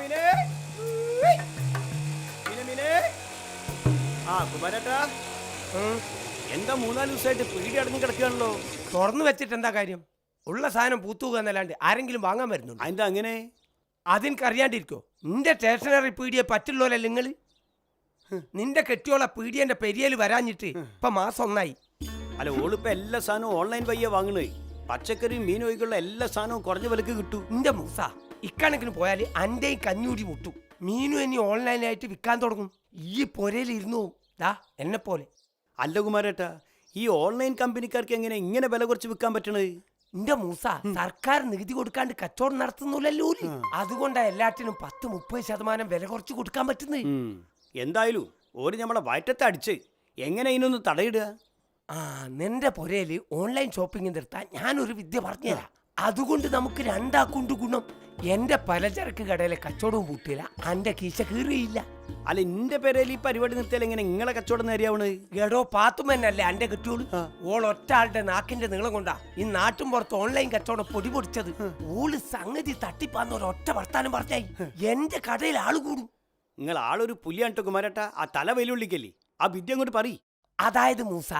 മിനെ മിനെ. മിനെ ആ കുമാരേട്ടാ. എന്താ മൂന്നാൽ ദിവസമായിട്ട് പീടി അടഞ്ഞു കിടക്കുകയാണല്ലോ. തുറന്നു വെച്ചിട്ട് എന്താ കാര്യം? ഉള്ള സാധനം പൂത്തുക എന്നല്ലാണ്ട് ആരെങ്കിലും വാങ്ങാൻ വരുന്നുണ്ട്? അതിന്റെ അങ്ങനെ? അതിനറിയാണ്ടിരിക്കോ നിന്റെ സ്റ്റേഷനറി പീടിയെ പറ്റുള്ളൂല്ലേ നിങ്ങൾ നിന്റെ കെട്ടിയോളെ പീടിയന്റെ പെരിയൽ വരാഞ്ഞിട്ട് ഇപ്പൊ മാസം ഒന്നായി. അല്ല ഓളിപ്പ എല്ലാ സാധനവും ഓൺലൈൻ വഴിയാ വാങ്ങണേ. പച്ചക്കറിയും മീനും ഒഴികെയുള്ള എല്ലാ സാധനവും കുറഞ്ഞ വിലക്ക് കിട്ടും. നിന്റെ മൂസ. ഇക്കണക്കിന് പോയാൽ അന്റെയും കഞ്ഞൂടി മുട്ടും. മീനു ഇനി ഓൺലൈനായിട്ട് വിൽക്കാൻ തുടങ്ങും. ഈ പൊരയിൽ ഇരുന്നു ദാ എന്നെ പോലെ. അല്ല കുമാരേട്ടാ ഈ ഓൺലൈൻ കമ്പനിക്കാർക്ക് എങ്ങനെ ഇങ്ങനെ വില കുറച്ച് വിൽക്കാൻ പറ്റണത് എന്റെ മൂസ സർക്കാർ നികുതി കൊടുക്കാണ്ട് കച്ചവടം നടത്തുന്നില്ലല്ലോ. അതുകൊണ്ടാ എല്ലാറ്റിനും പത്ത് മുപ്പത് ശതമാനം വില കുറച്ച് കൊടുക്കാൻ പറ്റുന്നത് എന്തായാലും ഒരു നമ്മളെ വയറ്റത്തെ അടിച്ച് എങ്ങനെ ഇതിനൊന്ന് തടയിടുക? ആ നിന്റെ പുരയിൽ ഓൺലൈൻ ഷോപ്പിംഗ് നിർത്താൻ ഞാനൊരു വിദ്യ പറഞ്ഞുതരാം. അതുകൊണ്ട് നമുക്ക് രണ്ടാക്കുണ്ട് ഗുണം. എന്റെ പലചരക്ക് കടയിലെ കച്ചവടവും പൂട്ടിയില്ല. അന്റെ കീശ കീറിയില്ല അല്ല എന്റെ പേരേൽ ഈ പരിപാടി നിർത്തിയാൽ എങ്ങനെ നിങ്ങളെ കച്ചവടം നേരിയാവണ്? എടോ പാത്തുമ്മന്നല്ലേ അന്റെ കെട്ടിയോൾ. ഓൾ ഒറ്റ ആളുടെ നാക്കിന്റെ നീളം കൊണ്ടാ ഈ നാട്ടും പുറത്ത് ഓൺലൈൻ കച്ചവടം പൊടി പൊടിച്ചത്. ഓൾ സംഗതി തട്ടിപ്പാന്ന് ഒരു ഒറ്റ വർത്താനം പറഞ്ഞായി. എന്റെ കടയിൽ ആൾ കൂടും. നിങ്ങൾ ആളൊരു പുലിയാട്ടോ കുമാരട്ട ആ തല വെല്ലുവിളിക്കല്ലേ ആ വിദ്യ അങ്ങോട്ട് പറ അതായത് മൂസ